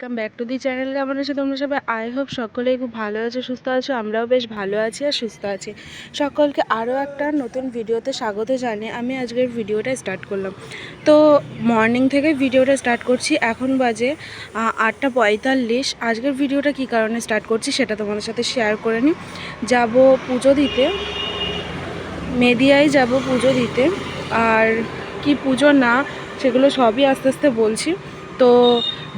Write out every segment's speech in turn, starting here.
Welcome back to the channel কেমন আছো তোমরা সবাই আই হোপ সকলেই খুব ভালো আছো, সুস্থ আছো, আমরাও বেশ ভালো আছি আর সুস্থ আছি। সকলকে আরও একটা নতুন ভিডিওতে স্বাগত জানিয়ে আমি আজকের ভিডিওটা স্টার্ট করলাম। তো মর্নিং থেকে ভিডিওটা স্টার্ট করছি, এখন বাজে আটটা পঁয়তাল্লিশ। আজকের ভিডিওটা কী কারণে স্টার্ট করছি সেটা তোমাদের সাথে শেয়ার করে নিই। যাব পুজো দিতে, মেদিয়ায় যাব পুজো দিতে, আর কি পুজো না সেগুলো সবই আস্তে আস্তে বলছি। তো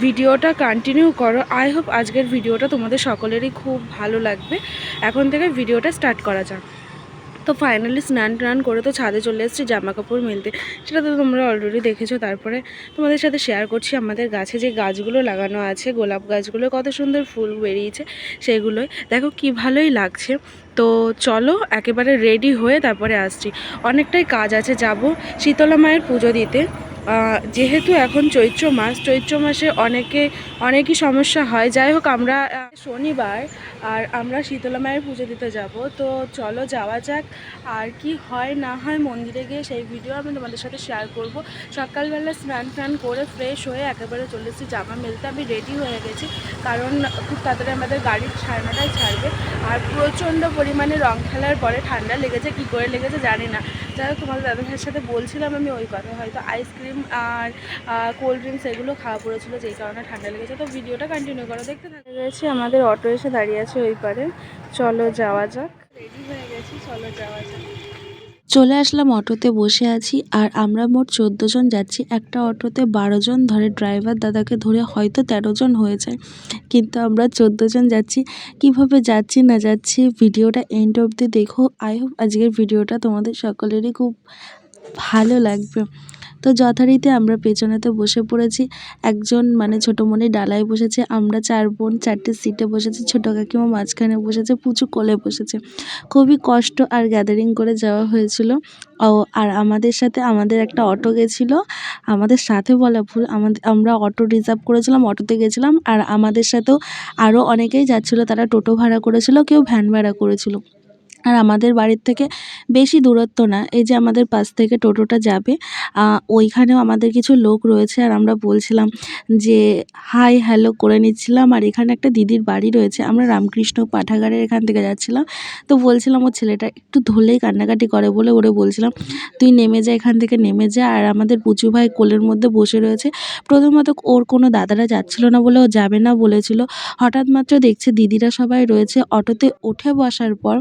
ভিডিওটা কন্টিনিউ করো। আই হোপ আজকের ভিডিওটা তোমাদের সকলেরই খুব ভালো লাগবে। এখন থেকে ভিডিওটা স্টার্ট করা যাক। তো ফাইনালি স্নান টান করে তো ছাদে চলে এসেছি জামা কাপড় মেলতে। সেটা তো তোমরা অলরেডি দেখেছ। তারপরে তোমাদের সাথে শেয়ার করছি আমাদের গাছে যে গাছগুলো লাগানো আছে, গোলাপ গাছগুলো কত সুন্দর ফুল বেরিয়েছে সেগুলোই। দেখো কি ভালোই লাগছে। তো চলো একেবারে রেডি হয়ে তারপরে আসছি। অনেকটাই কাজ আছে। যাব শীতলা মায়ের পুজো দিতে। যেহেতু এখন চৈত্র মাস, চৈত্র মাসে অনেকে, অনেকই সমস্যা হয়। যাই হোক, আমরা শনিবার আর আমরা শীতলা মায়ের পুজো দিতে যাব। তো চলো যাওয়া যাক আর কি হয় না হয় মন্দিরে গিয়ে সেই ভিডিও আমি তোমাদের সাথে শেয়ার করব। সকালবেলা স্নান টান করে ফ্রেশ হয়ে একেবারে চলে এসেছি। জামা মেলতে আমি রেডি হয়ে গেছি। কারণ খুব তাড়াতাড়ি আমাদের গাড়ির সাড়ে ছাড়বে। আর প্রচণ্ড পরিমাণে রং খেলার পরে ঠান্ডা লেগেছে, কি করে লেগেছে জানি না। যাই হোক তোমাদের দাদা ভাইয়ের সাথে বলছিলাম আমি ওই কথা। হয়তো আইসক্রিম আর কোল্ড ড্রিঙ্কস এগুলো খাওয়া পড়েছিল যেই কারণে ঠান্ডা লেগেছে। তো ভিডিওটা কন্টিনিউ করো দেখতে থাকে। রয়েছে আমাদের অটো এসে দাঁড়িয়ে আছে ওই পারে। চলো যাওয়া যাক। রেডি হয়ে গেছি চলো যাওয়া যাক। চলে আসলাম অটোতে বসে আছি আর আমরা মোট চোদ্দ জন যাচ্ছি। একটা অটোতে বারো জন ধরে ড্রাইভার দাদাকে ধরে হয়তো তেরো জন হয়ে যায় কিন্তু আমরা চোদ্দ জন যাচ্ছি। কীভাবে যাচ্ছি না যাচ্ছি ভিডিওটা এন্ড অবধি দেখো। আই হোপ আজকের ভিডিওটা তোমাদের সকলেরই খুব ভালো লাগবে। তো যথারীতি আমরা পেছনেতে বসে পড়েছি। একজন মানে ছোটো মনে ডালায় বসেছে, আমরা চার বোন চারটে সিটে বসেছি, ছোটো কাকিমা মাঝখানে বসেছে, পুচু কোলে বসেছে। খুবই কষ্ট আর গ্যাদারিং করে যাওয়া হয়েছিল। ও, আর আমাদের সাথে আমাদের একটা অটো গেছিল, আমাদের সাথে বলা ভুল, আমাদের, আমরা অটো রিজার্ভ করেছিলাম, অটোতে গেছিলাম, আর আমাদের সাথেও আরও অনেকেই যাচ্ছিল, তারা টোটো ভাড়া করেছিল, কেউ ভ্যান ভাড়া করেছিল। আর আমাদের বাড়ির থেকে বেশি দূরত্ব না, এই যে আমাদের পাশ থেকে টোটোটা যাবে ওইখানেও আমাদের কিছু লোক রয়েছে আর আমরা বলছিলাম যে, হাই, হ্যালো করে নিচ্ছিলাম আর এখানে একটা দিদির বাড়ি রয়েছে, আমরা রামকৃষ্ণ পাঠাগারের এখান থেকে যাচ্ছিলাম, তো বলছিলাম ওর ছেলেটা একটু ধরলেই কান্নাকাটি করে বলে ওরে বলছিলাম, তুই নেমে যা, এখান থেকে নেমে যা আর আমাদের পুচু ভাই কোলের মধ্যে বসে রয়েছে, প্রথমত ওর কোনো দাদারা যাচ্ছিল না বলে ও যাবে না বলেছিল, হঠাৎ মাত্র দেখছে দিদিরা সবাই রয়েছে, অটোতে উঠে বসার পর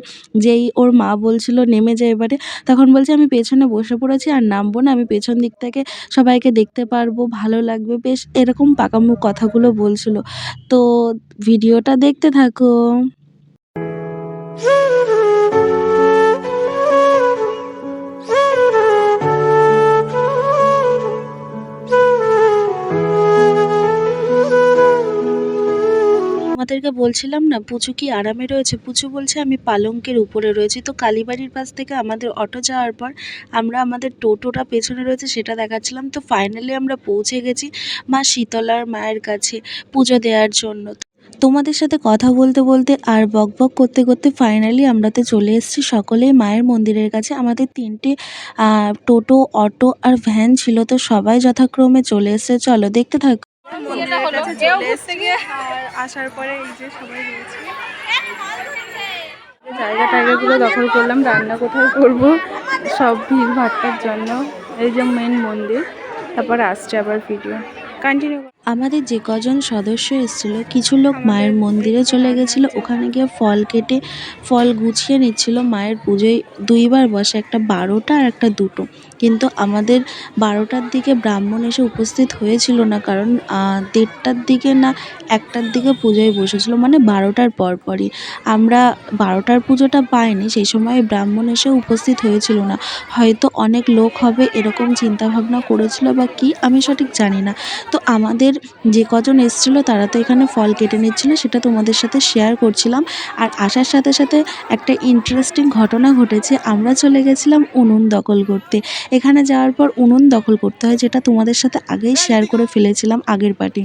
যেই ওর মা বলছিল নেমে যায় এবারে, তখন বলছে, আমি পেছনে বসে পড়েছি আর নামবো না, আমি পেছন দিক থেকে সবাইকে দেখতে পারব, ভালো লাগবে। বেশ এরকম পাকামো কথাগুলো বলছিল। তো ভিডিওটা দেখতে থাকো। আমাদেরকে বলছিলাম না, পুচু কি আরামে রয়েছে? পুচু বলছে, আমি পালঙ্কের উপরে রয়েছি। তো কালীবাড়ির পাশ থেকে আমাদের অটো যাওয়ার পর আমরা আমাদের টোটোটা পেছনে রয়েছে, সেটা দেখাচ্ছিলাম। তো ফাইনালি আমরা পৌঁছে গেছি মা শীতলার মায়ের কাছে পুজো দেওয়ার জন্য। তোমাদের সাথে কথা বলতে বলতে আর বক বক করতে করতে ফাইনালি আমরা তো চলে এসেছি সকলেই মায়ের মন্দিরের কাছে। আমাদের তিনটে টোটো, অটো আর ভ্যান ছিল, তো সবাই যথাক্রমে চলে এসেছে। চলো, দেখতে থাকো। মন্দিরের কাছে চলে এসেছি। আর আসার পরে এই যে সবাই রয়েছে। জায়গা টায়গাগুলো দখল করলাম রান্না কোথায় করব সব ভিড় ভাট্টার জন্য। এই যে মেন মন্দির তারপর আসছে আবার ভিডিও কন্টিনিউ আমাদের যে কজন সদস্য এসেছিল, কিছু লোক মায়ের মন্দিরে চলে গেছিল, ওখানে গিয়ে ফল কেটে, ফল গুছিয়ে নিচ্ছিল। মায়ের পুজোয় দুইবার বসে, একটা বারোটা আর একটা দুটো। কিন্তু আমাদের বারোটার দিকে ব্রাহ্মণ এসে উপস্থিত হয়েছিল না, কারণ দেড়টার দিকে না, একটার দিকে পুজোয় বসেছিল মানে বারোটার পর পরই আমরা বারোটার পুজোটা পাইনি, সেই সময় ব্রাহ্মণ এসে উপস্থিত হয়েছিল না। হয়তো অনেক লোক হবে, এরকম চিন্তাভাবনা করেছিল বা কি, আমি সঠিক জানি না। তো আমাদের যে কজন এসেছিল তারা তো এখানে ফল কেটে নিচ্ছিল, সেটা তোমাদের সাথে শেয়ার করছিলাম। আর আসার সাথে সাথে একটা ইন্টারেস্টিং ঘটনা ঘটেছে। আমরা চলে গেছিলাম উনুন দখল করতে। এখানে যাওয়ার পর উনুন দখল করতে হয়, যেটা তোমাদের সাথে আগেই শেয়ার করে ফেলেছিলাম আগের পার্টি।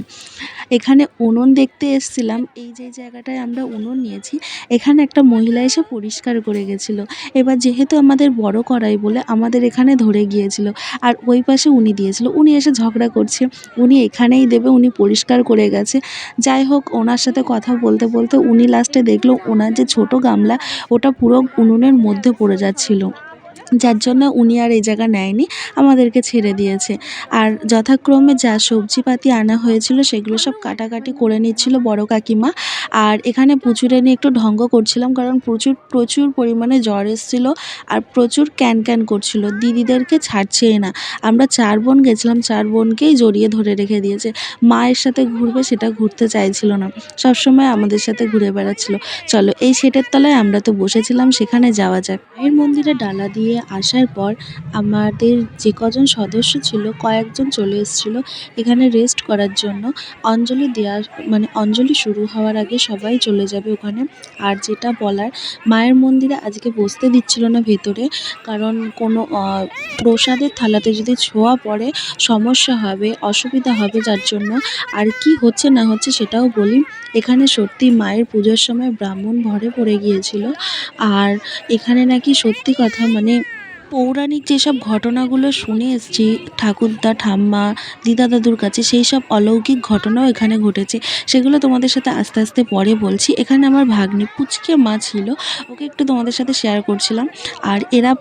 এখানে উনুন দেখতে এসছিলাম। এই যে জায়গাটায় আমরা উনুন নিয়েছি, এখানে একটা মহিলা এসে পরিষ্কার করে গেছিল। এবার যেহেতু আমাদের বড় করাই বলে আমাদের এখানে ধরে গিয়েছিল, আর ওই পাশে উনি দিয়েছিল। উনি এসে ঝগড়া করছে। উনি এখানেই দেবে, উনি পরিষ্কার করে গেছে। যাই হোক, ওনার সাথে কথা বলতে বলতে উনি লাস্টে দেখল, ওনার যে ছোট গামলা, ওটা পুরো উনুনের মধ্যে পড়ে যাচ্ছিল। যার জন্য উনি আর এই জায়গা নেয়নি, আমাদেরকে ছেড়ে দিয়েছে। আর যথাক্রমে যা সবজিপাতি আনা হয়েছিল সেগুলো সব কাটাকাটি করে নিচ্ছিল বড় কাকিমা। আর এখানে পুচুরে নিয়ে একটু ঢঙ্গ করছিলাম কারণ প্রচুর প্রচুর পরিমাণে জ্বর এসেছিল আর প্রচুর ক্যান ক্যান করছিল। দিদিদেরকে ছাড়ছেই না। আমরা চার বোন গেছিলাম, চার বোনকেই জড়িয়ে ধরে রেখে দিয়েছে। মায়ের সাথে ঘুরবে সেটা ঘুরতে চাইছিল না। সবসময় আমাদের সাথে ঘুরে বেড়াচ্ছিল। চলো এই সেটের তলায় আমরা তো বসেছিলাম, সেখানে যাওয়া যাক। মায়ের মন্দিরে ডালা দিয়ে আসার পর আমাদের যে কজন সদস্য ছিল, কয়েকজন চলে এসেছিল এখানে রেস্ট করার জন্য। অঞ্জলি দেওয়ার মানে অঞ্জলি শুরু হওয়ার আগে সবাই চলে যাবে ওখানে। আর যেটা বলার, মায়ের মন্দিরে আজকে বসতে দিচ্ছিল না ভেতরে, কারণ কোনো প্রসাদের থালাতে যদি ছোঁয়া পড়ে, সমস্যা হবে, অসুবিধা হবে যার জন্য। আর কি হচ্ছে না হচ্ছে সেটাও বলি। এখানে সত্যি মায়ের পুজোর সময় ব্রাহ্মণ ভরে পড়ে গিয়েছিল। আর এখানে নাকি সত্যি কথা মানে পৌরাণিক যেসব ঘটনাগুলো শুনে এসছি ঠাকুরদা ঠাম্মা, দিদা দাদুর কাছে সেই সব অলৌকিক ঘটনাও এখানে ঘটেছে। সেগুলো তোমাদের সাথে আস্তে আস্তে পরে বলছি। এখানে আমার ভাগ্নি পুচকে মা ছিল, ওকে একটু তোমাদের সাথে শেয়ার করছিলাম। আর এরা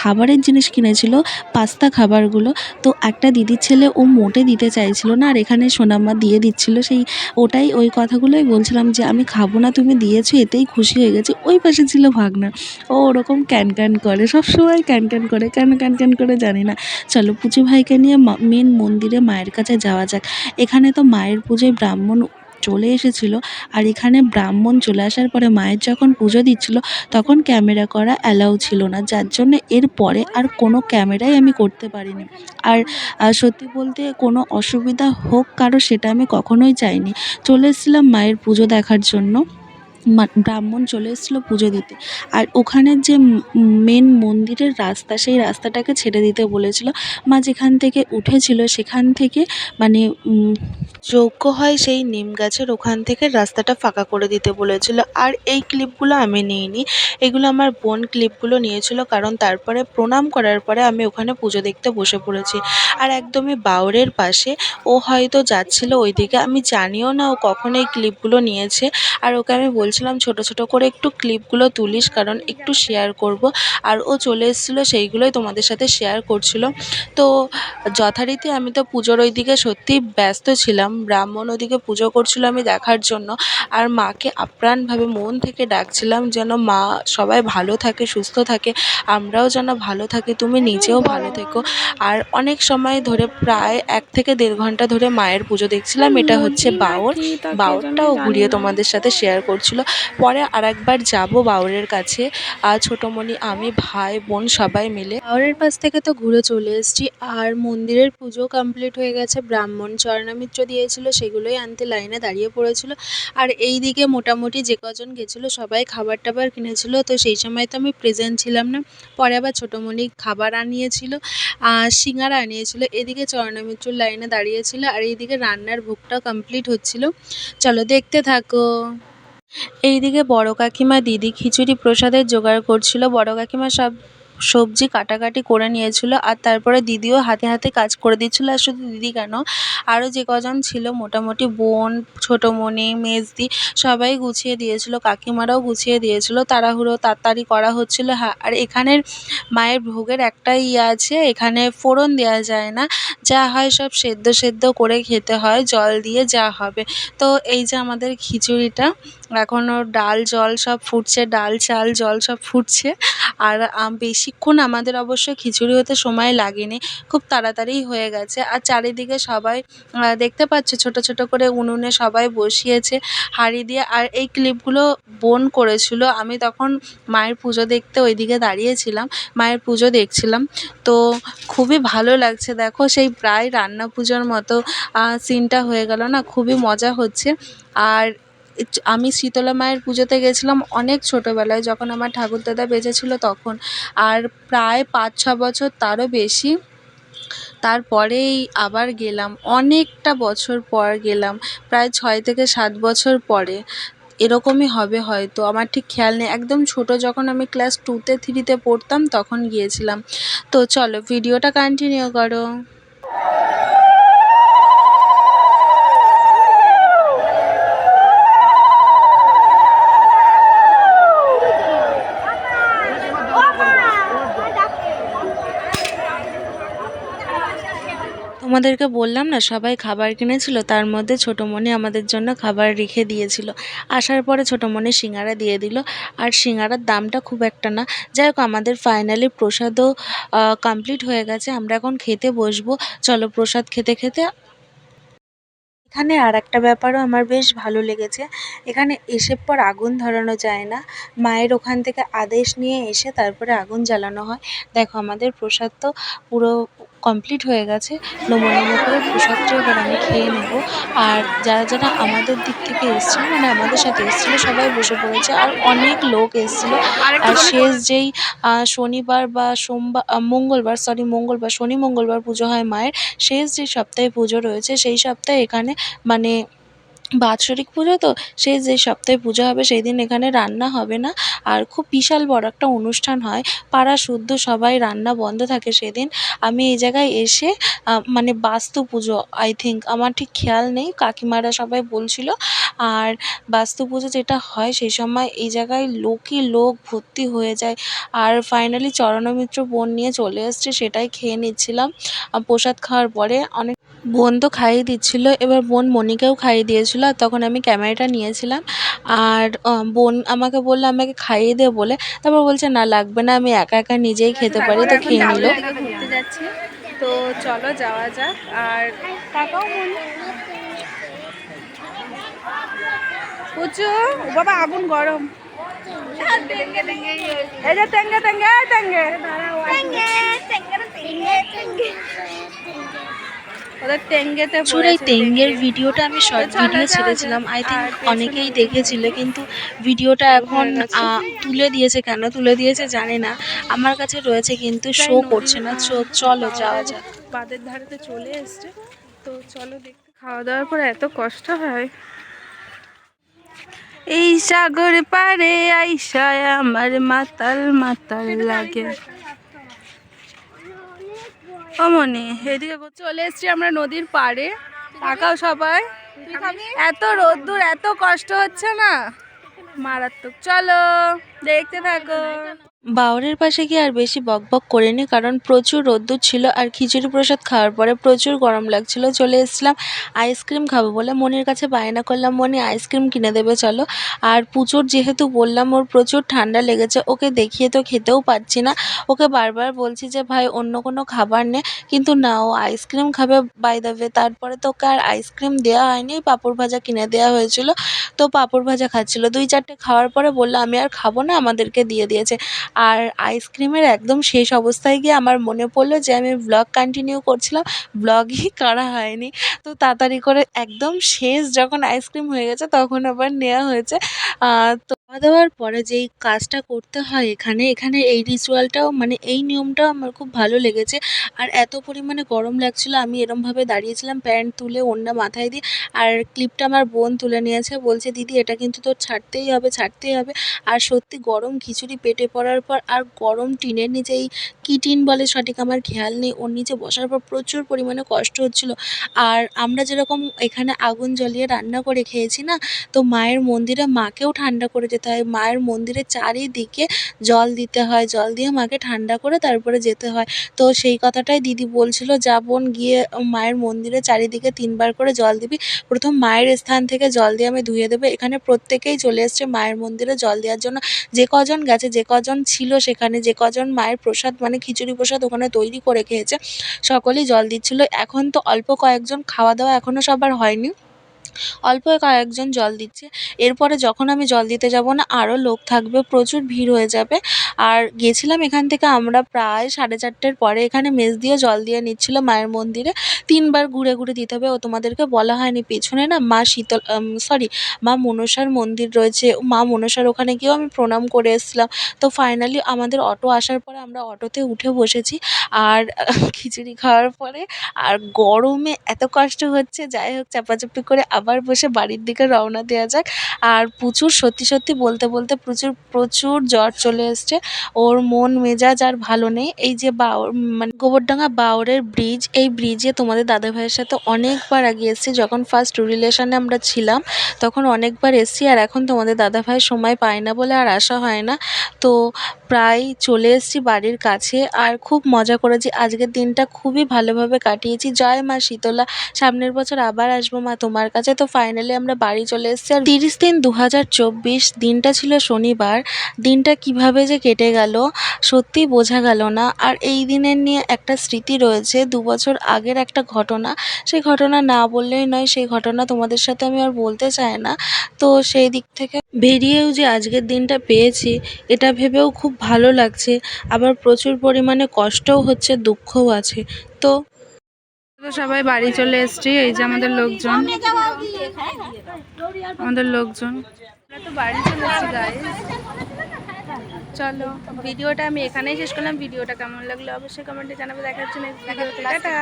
খাবারের জিনিস কিনেছিল, পাস্তা খাবারগুলো। তো একটা দিদির ছেলে ও মোটে দিতে চাইছিল না, আর এখানে সোনাম্মা দিয়ে দিচ্ছিল। সেই ওটাই ওই কথাগুলোই বলছিলাম যে, আমি খাব না, তুমি দিয়েছ, এতেই খুশি হয়ে গেছে। ওই পাশে ছিল ভাগনা। ও ওরকম ক্যান ক্যান করে, সবসময় ক্যান ক্যান করে, কেন ক্যান ক্যান করে জানি না। চলো পুচু ভাইকে নিয়ে মেন মন্দিরে মায়ের কাছে যাওয়া যাক। এখানে তো মায়ের পুজোয় ব্রাহ্মণ চলে এসেছিল আর এখানে ব্রাহ্মণ চলে আসার পরে মায়ের যখন পুজো দিচ্ছিল তখন ক্যামেরা করা অ্যালাউ ছিল না। যার জন্য এর পরে আর কোনো ক্যামেরাই আমি করতে পারিনি। আর সত্যি বলতে কোনো অসুবিধা হোক কারও সেটা আমি কখনোই চাইনি। চলে এসেছিলাম মায়ের পুজো দেখার জন্য। ব্রাহ্মণ চলে এসেছিল পুজো দিতে। আর ওখানের যে মেন মন্দিরের রাস্তা, সেই রাস্তাটাকে ছেড়ে দিতে বলেছিল। মা যেখান থেকে উঠেছিল, সেখান থেকে মানে যোগ্য হয় সেই নিম গাছের ওখান থেকে রাস্তাটা ফাঁকা করে দিতে বলেছিল। আর এই ক্লিপগুলো আমি নিইনি। এগুলো আমার বোন ক্লিপগুলো নিয়েছিল কারণ তারপরে প্রণাম করার পরে আমি ওখানে পুজো দেখতে বসে পড়েছি। আর একদমই বাউরের পাশে, ও হয়তো যাচ্ছিল ওইদিকে। আমি জানিও না ও কখন এই ক্লিপগুলো নিয়েছে। আর ওকে আমি বলছিলাম ছোট ছোট করে একটু ক্লিপগুলো তুলিস, কারণ একটু শেয়ার করব। আর ও চলে এসেছিল, সেইগুলোই তোমাদের সাথে শেয়ার করছিল। তো যথারীতি আমি তো পুজোর ওইদিকে সত্যিই ব্যস্ত ছিলাম। ব্রাহ্মণ ওদিকে পুজো করছিল আমি দেখার জন্য। আর মাকে আপ্রাণভাবে মন থেকে ডাকছিলাম যেন মা সবাই ভালো থাকে, সুস্থ থাকে, আমরাও যেন ভালো থাকি, তুমি নিজেও ভালো থেকো। আর অনেক সময় ধরে প্রায় এক থেকে দেড় ঘণ্টা ধরে মায়ের পুজো দেখছিলাম। এটা হচ্ছে বাউর বাউরটাও ঘুরিয়ে তোমাদের সাথে শেয়ার করছিল। পরে আর একবার যাব বাউরের কাছে। আর ছোটোমণি, আমি ভাই বোন সবাই মিলে। বাউরের পাশ থেকে তো ঘুরে চলে এসেছি। আর মন্দিরের পুজো কমপ্লিট হয়ে গেছে। ব্রাহ্মণ চরণামিত্র দিয়েছিল, সেগুলোই আনতে লাইনে দাঁড়িয়ে পড়েছিল। আর এই দিকে মোটামুটি যে কজন গেছিল, সবাই খাবার টাবার কিনেছিল। তো সেই সময় তো আমি প্রেজেন্ট ছিলাম না। পরে আবার ছোটোমণি খাবার আনিয়েছিল আর সিঙ্গারা আনিয়েছিল। এদিকে চরণামিত্রর লাইনে দাঁড়িয়েছিল, আর এইদিকে রান্নার ভোগটাও কমপ্লিট হচ্ছিল। চলো দেখতে থাকো। এইদিকে বড় কাকিমা দিদি খিচুড়ি প্রসাদের জোগাড় করছিল। বড় কাকিমা সব সবজি কাটাকাটি করে নিয়েছিল আর তারপরে দিদিও হাতে হাতে কাজ করে দিচ্ছিল। আর শুধু দিদি কেন? আরও যে কজন ছিল? মোটামুটি বোন ছোটোমণি মেজদি সবাই গুছিয়ে দিয়েছিল। কাকিমারাও গুছিয়ে দিয়েছিল। তাড়াহুড়ো তাড়াতাড়ি করা হচ্ছিল। হ্যাঁ আর এখানের মায়ের ভোগের একটাই ইয়ে আছে। এখানে ফোড়ন দেওয়া যায় না। যা হয় সব সেদ্ধ সেদ্ধ করে খেতে হয়। জল দিয়ে যা হবে। তো এই যে আমাদের খিচুড়িটা এখনও ডাল, জল সব ফুটছে, ডাল, চাল, জল সব ফুটছে। আর বেশিক্ষণ আমাদের অবশ্য খিচুড়ি হতে সময় লাগেনি, খুব তাড়াতাড়িই হয়ে গেছে। আর চারিদিকে সবাই দেখতে পাচ্ছ ছোট ছোট করে উনুনে সবাই বসিয়েছে হাঁড়ি দিয়ে। আর এই ক্লিপগুলো বোন করেছিল। আমি তখন মায়ের পুজো দেখতে ওইদিকে দাঁড়িয়েছিলাম, মায়ের পুজো দেখছিলাম। তো খুবই ভালো লাগছে। দেখো সেই প্রায় রান্না পুজোর মতো সিনটা হয়ে গেল না, খুবই মজা হচ্ছে। আর আমি শীতলা মায়ের পুজোতে গেছিলাম অনেক ছোটোবেলায়, যখন আমার ঠাকুরদাদা বেঁচে ছিল তখন। আর প্রায় পাঁচ, ছ বছর তারও বেশি। তারপরেই আবার গেলাম, অনেকটা বছর পর গেলাম, প্রায় ছয় থেকে সাত বছর পরে। এরকমই হবে হয়তো, আমার ঠিক খেয়াল নেই। একদম ছোট যখন আমি ক্লাস টুতে থ্রিতে পড়তাম, তখন গিয়েছিলাম। তো চলো, ভিডিওটা কন্টিনিউ করো। তোমাদেরকে বললাম না, সবাই খাবার কিনেছিল, তার মধ্যে ছোটোমণি আমাদের জন্য খাবার রেখে দিয়েছিল। আসার পরে ছোটোমণি সিঙ্গারা দিয়ে দিল, আর সিঙ্গারার দামটা খুব একটা না। যাই হোক, আমাদের ফাইনালি প্রসাদও কমপ্লিট হয়ে গেছে, আমরা এখন খেতে বসবো। চলো প্রসাদ খেতে খেতে। এখানে আর একটা ব্যাপারও আমার বেশ ভালো লেগেছে। এখানে এসে পর আগুন ধরানো যায় না। মায়ের ওখান থেকে আদেশ নিয়ে এসে তারপরে আগুন জ্বালানো হয়। দেখো, আমাদের প্রসাদ তো পুরো কমপ্লিট হয়ে গেছে নমো নমো করে প্রসাদটা এবার আমি খেয়ে নেব। আর যারা যারা আমাদের দিক থেকে এসেছিল মানে আমাদের সাথে এসেছিল সবাই বসে পড়েছে। আর অনেক লোক এসেছিল। আর শেষ যেই শনিবার বা সোমবার মঙ্গলবার সরি মঙ্গলবার শনি মঙ্গলবার পুজো হয় মায়ের। শেষ যে সপ্তাহে পুজো রয়েছে সেই সপ্তাহে এখানে মানে বাৎসরিক পুজো তো, সেই যে সপ্তাহে পুজো হবে সেই দিন এখানে রান্না হবে না। আর খুব বিশাল বড় একটা অনুষ্ঠান হয়। পাড়া শুদ্ধ সবাই রান্না বন্ধ থাকে সেদিন। আমি এই জায়গায় এসে মানে বাস্তু পুজো আই থিঙ্ক আমার ঠিক খেয়াল নেই। কাকিমারা সবাই বলছিল। আর বাস্তু পুজো যেটা হয় সেই সময় এই জায়গায় লোকই লোক ভর্তি হয়ে যায়। আর ফাইনালি চরণমিত্র বোন নিয়ে চলে এসছে, সেটাই খেয়ে নিচ্ছিলাম। প্রসাদ খাওয়ার পরে অনেক বোন তো খাইয়ে দিচ্ছিল এবার বোন মনিকেও খাইয়ে দিয়েছিল আর তখন আমি ক্যামেরাটা নিয়েছিলাম আর বোন আমাকে বলল আমাকে খাইয়ে দে বলে তারপর বলছে না লাগবে না আমি একা একা নিজেই খেতে পারি তো খেয়ে নিল। ঘুরতে যাচ্ছি তো চলো যাওয়া যাক আর টাকাও মনে বাবা আগুন গরম। এই যে ওদের তেঙ্গেতে চুরাই তেঙ্গের ভিডিওটা আমি শর্ট ভিডিও ছেড়েছিলাম। আই থিঙ্ক অনেকেই দেখো। দেখেছিল কিন্তু ভিডিওটা এখন তুলে দিয়েছে কেন? তুলে দিয়েছে জানি না। আমার কাছে রয়েছে কিন্তু শো করছে না। চলো যাওয়া যাক। বাঁধের ধারেতে চলে এসছে। তো চলো দেখতে খাওয়া দাওয়ার পর এত কষ্ট হয়। এই সাগর পারে আইসায় আমার মাতাল মাতাল লাগে। ও মনে এদিকে চলে এসছি আমরা নদীর পাড়ে। তাকাও সবাই। এত রোদ্দুর এত কষ্ট হচ্ছে না? মারাত্মক। চলো দেখতে থাকো। বাওরের পাশে গিয়ে আর বেশি বকবক করিনি, কারণ প্রচুর রোদ্দুর ছিল আর খিচুড়ি প্রসাদ খাওয়ার পরে প্রচুর গরম লাগছিল। চলে এসলাম আইসক্রিম খাব বলে মনির কাছে বায়না করলাম, মনি, আইসক্রিম কিনে দেবে, চলো। আর পুজোর যেহেতু বললাম, ওর প্রচুর ঠান্ডা লেগেছে, ওকে দেখিয়ে তো খেতেও পাচ্ছি না। ওকে বারবার বলছি যে, ভাই, অন্য কোনো খাবার নে। কিন্তু না, ও আইসক্রিম খাবে বাই ওয়ে তারপরে তো ওকে আর আইসক্রিম দেওয়া হয়নি, পাঁপড় ভাজা কিনে দেওয়া হয়েছিল। তো পাঁপড় ভাজা খাচ্ছিল। দুই চারটে খাওয়ার পরে বলল, আমি আর খাব না, আমাদেরকে দিয়ে দিয়েছে। আর আইসক্রিমের একদম শেষ অবস্থায় গিয়ে আমার মনে পড়ল যে আমি ব্লগ কন্টিনিউ করছিলাম। ব্লগই করা হয়নি। তো তাড়াতাড়ি করে একদম শেষ যখন আইসক্রিম হয়ে গেছে তখন আবার নেওয়া হয়েছে। তো খাওয়া দাওয়ার পরে যেই কাজটা করতে হয় এখানে এখানে এই রিচুয়ালটাও মানে এই নিয়মটাও আমার খুব ভালো লেগেছে। আর এত পরিমাণে গরম লাগছিল, আমি এরমভাবে দাঁড়িয়েছিলাম, প্যান্ট তুলে ওড়না মাথায় দিয়ে, আর ক্লিপটা আমার বোন তুলে নিয়েছে, বলছে, দিদি, এটা কিন্তু তোর ছাড়তেই হবে ছাড়তেই হবে। আর সত্যি গরম খিচুড়ি পেটে পড়ার পর, আর গরম টিনের নিচে এই বলে সঠিক আমার খেয়াল নেই, ওর নিচে বসার পর প্রচুর পরিমাণে কষ্ট হচ্ছিল। আর আমরা যেরকম এখানে আগুন জ্বলিয়ে রান্না করে খেয়েছি না, তো মায়ের মন্দিরে মাকেও ঠান্ডা করে যেতে হয় মায়ের মন্দিরের চারিদিকে জল দিতে হয়, জল দিয়ে মাকে ঠান্ডা করে তারপরে যেতে হয়। তো সেই কথাটাই দিদি বলছিল, যা বোন, গিয়ে মায়ের মন্দিরে চারিদিকে তিনবার করে জল দিবি। প্রথম মায়ের স্থান থেকে জল দিয়ে আমি ধুয়ে দেবো। এখানে প্রত্যেকেই চলে এসছে মায়ের মন্দিরে জল দেওয়ার জন্য। যে কজন গেছে, যে কজন ছিল সেখানে, যে কজন মায়ের প্রসাদ মানে খিচুড়ি প্রসাদ ওখানে তৈরি করে খেয়েছে, সকলেই জল দিচ্ছিল। এখন তো অল্প কয়েকজন খাওয়া দাওয়া এখনও সবার হয়নি। অল্প কয়েকজন জল দিচ্ছে। এরপরে যখন আমি জল দিতে যাব না আরও লোক থাকবে, প্রচুর ভিড় হয়ে যাবে। আর গেছিলাম এখান থেকে আমরা প্রায় সাড়ে চারটের পরে, এখানে মেস দিয়ে জল দিয়ে নিচ্ছিল মায়ের মন্দিরে। তিনবার ঘুরে ঘুরে দিতে হবে, ও তোমাদেরকে বলা হয়নি। পেছনে না মা শীতল সরি মা মনসার মন্দির রয়েছে। মা মনসার ওখানে গিয়েও আমি প্রণাম করে এসেছিলাম। তো ফাইনালি আমাদের অটো আসার পরে আমরা অটোতে উঠে বসেছি। আর খিচুড়ি খাওয়ার পরে, আর গরমে এত কষ্ট হচ্ছে, যাই হোক, চাপাচাপি করে আবার বসে বাড়ির দিকে রওনা দেওয়া যাক। আর প্রচুর, সত্যি সত্যি বলতে বলতে প্রচুর প্রচুর জ্বর চলে এসছে। ওর মন, মেজাজ আর ভালো নেই। এই যে বাউর মানে গোবরডাঙ্গা বাউরের ব্রিজ এই ব্রিজে তোমাদের দাদাভাইয়ের সাথে অনেকবার আগে এসেছি। যখন ফার্স্ট রিলেশনে আমরা ছিলাম, তখন অনেকবার এসেছি। আর এখন তোমাদের দাদা দাদাভাই সময় পায় না বলে আর আসা হয় না। তো প্রায় চলে এসেছি বাড়ির কাছে। আর খুব মজা করেছি। আজকের দিনটা খুবই ভালোভাবে কাটিয়েছি। জয় মা, শীতলা। সামনের বছর আবার আসব মা, তোমার কাছে তো ফাইনালি আমরা বাড়ি চলে এসেছি। আর তিরিশ দিন দু হাজার চব্বিশ, দিনটা ছিল শনিবার। দিনটা কীভাবে যে কেটে গেল, সত্যিই বোঝা গেল না। আর এই দিনের নিয়ে একটা স্মৃতি রয়েছে দু বছর আগের একটা ঘটনা। সেই ঘটনা না বললেই নয়, সেই ঘটনা তোমাদের সাথে আমি আর বলতে চাই না। তো সেই দিক থেকে বেরিয়েও যে আজকের দিনটা পেয়েছি, এটা ভেবেও খুব ভালো লাগছে। আবার প্রচুর পরিমাণে কষ্টও হচ্ছে, দুঃখও আছে। তো তো সবাই বাড়ি চলে এসছি এই যে আমাদের লোকজন। আমাদের লোকজন। আমরা তো বাড়ি চলে এসেছি চলো ভিডিওটা আমি এখানেই শেষ করলাম। ভিডিওটা কেমন লাগল অবশ্যই কমেন্টে জানাবে। দেখা হচ্ছে নেক্সট ভিডিওতে টাটা।